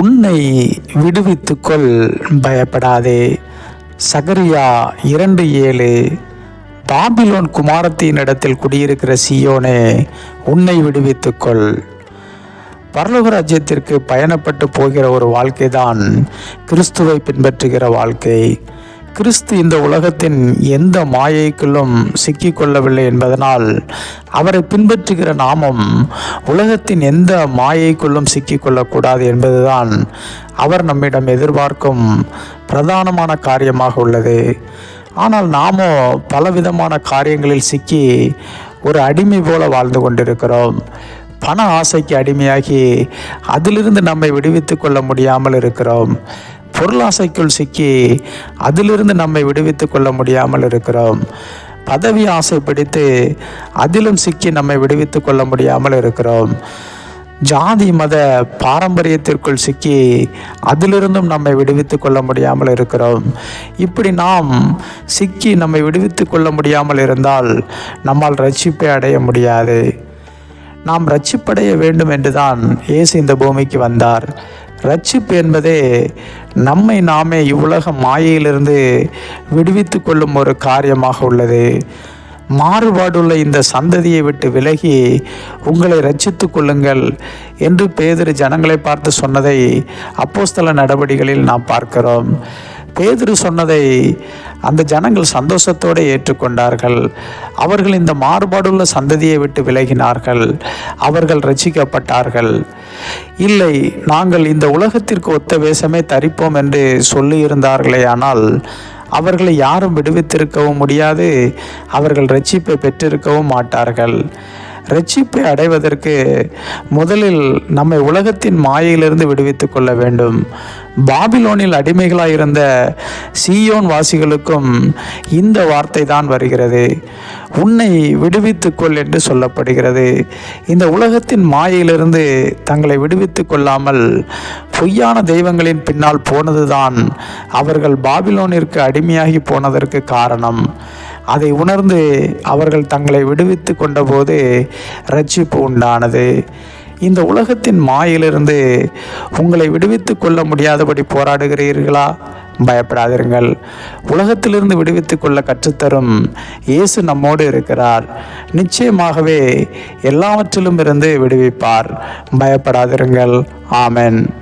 உன்னை விடுவித்துக்கொள் பயப்படாதே. சகரியா இரண்டு ஏழு. பாபிலோன் குமாரத்தின் இடத்தில் குடியிருக்கிற சியோனே உன்னை விடுவித்துக்கொள். பரலோக ராஜ்யத்திற்கு பயணப்பட்டு போகிற ஒரு வாழ்க்கை தான் கிறிஸ்துவை பின்பற்றுகிற வாழ்க்கை. கிறிஸ்து இந்த உலகத்தின் எந்த மாயைக்குள்ளும் சிக்கிக்கொள்ளவில்லை என்பதனால் அவரை பின்பற்றுகிற நாமம் உலகத்தின் எந்த மாயைக்குள்ளும் சிக்கிக்கொள்ளக்கூடாது என்பதுதான் அவர் நம்மிடம் எதிர்பார்க்கும் பிரதானமான காரியமாக உள்ளது. ஆனால் நாமோ பலவிதமான காரியங்களில் சிக்கி ஒரு அடிமை போல வாழ்ந்து கொண்டிருக்கிறோம். பண ஆசைக்கு அடிமையாகி அதிலிருந்து நம்மை விடுவித்து கொள்ள முடியாமல் இருக்கிறோம். பொருளாசைக்குள் சிக்கி அதிலிருந்து நம்மை விடுவித்து கொள்ள முடியாமல் இருக்கிறோம். பதவி ஆசை பிடித்து அதிலும் சிக்கி நம்மை விடுவித்து கொள்ள முடியாமல் இருக்கிறோம். ஜாதி மத பாரம்பரியத்திற்குள் சிக்கி அதிலிருந்தும் நம்மை விடுவித்து கொள்ள முடியாமல் இருக்கிறோம். இப்படி நாம் சிக்கி நம்மை விடுவித்து கொள்ள முடியாமல் இருந்தால் நம்மால் ரட்சிப்பை அடைய முடியாது. நாம் ரட்சிப்படைய வேண்டும் என்றுதான் இயேசு இந்த பூமிக்கு வந்தார். ரட்சிப்பு என்பதே நம்மை நாமே இவ்வுலக மாயையிலிருந்து விடுவித்து கொள்ளும் ஒரு காரியமாக உள்ளது. மாறுபாடுள்ள இந்த சந்ததியை விட்டு விலகி உங்களை ரட்சித்து கொள்ளுங்கள் என்று பேதிரு ஜனங்களை பார்த்து சொன்னதை அப்போஸ்தல நடவடிக்கைகளில் நாம் பார்க்கிறோம். பேதுரு சொன்னதை அந்த ஜனங்கள் சந்தோஷத்தோடு ஏற்றுக்கொண்டார்கள். அவர்கள் இந்த மாறுபாடுள்ள சந்ததியை விட்டு விலகினார்கள். அவர்கள் ரட்சிக்கப்பட்டார்கள் இல்லை நாங்கள் இந்த உலகத்திற்கு ஒத்த வேஷமே தரிப்போம் என்று சொல்லியிருந்தார்களே ஆனால் அவர்களை யாரும் விடுவித்திருக்கவும் முடியாது. அவர்கள் ரட்சிப்பை பெற்றிருக்கவும் மாட்டார்கள். ரட்சிப்பை அடைவதற்கு முதலில் நம்மை உலகத்தின் மாயையிலிருந்து விடுவித்து கொள்ள வேண்டும். பாபிலோனில் அடிமைகளாயிருந்த சீயோன் வாசிகளுக்கும் இந்த வார்த்தை தான் வருகிறது. உன்னை விடுவித்துக்கொள் என்று சொல்லப்படுகிறது. இந்த உலகத்தின் மாயையிலிருந்து தங்களை விடுவித்து கொள்ளாமல் பொய்யான தெய்வங்களின் பின்னால் போனதுதான் அவர்கள் பாபிலோனிற்கு அடிமையாகி போனதற்கு காரணம். அதை உணர்ந்து அவர்கள் தங்களை விடுவித்து கொண்டபோது ரட்சிப்பு உண்டானது. இந்த உலகத்தின் மாயிலிருந்து உங்களை விடுவித்து கொள்ள முடியாதபடி போராடுகிறீர்களா? பயப்படாதிருங்கள். உலகத்திலிருந்து விடுவித்து கொள்ள கற்றுத்தரும் இயேசு நம்மோடு இருக்கிறார். நிச்சயமாகவே எல்லாவற்றிலும் இருந்து விடுவிப்பார். பயப்படாதிருங்கள். ஆமென்.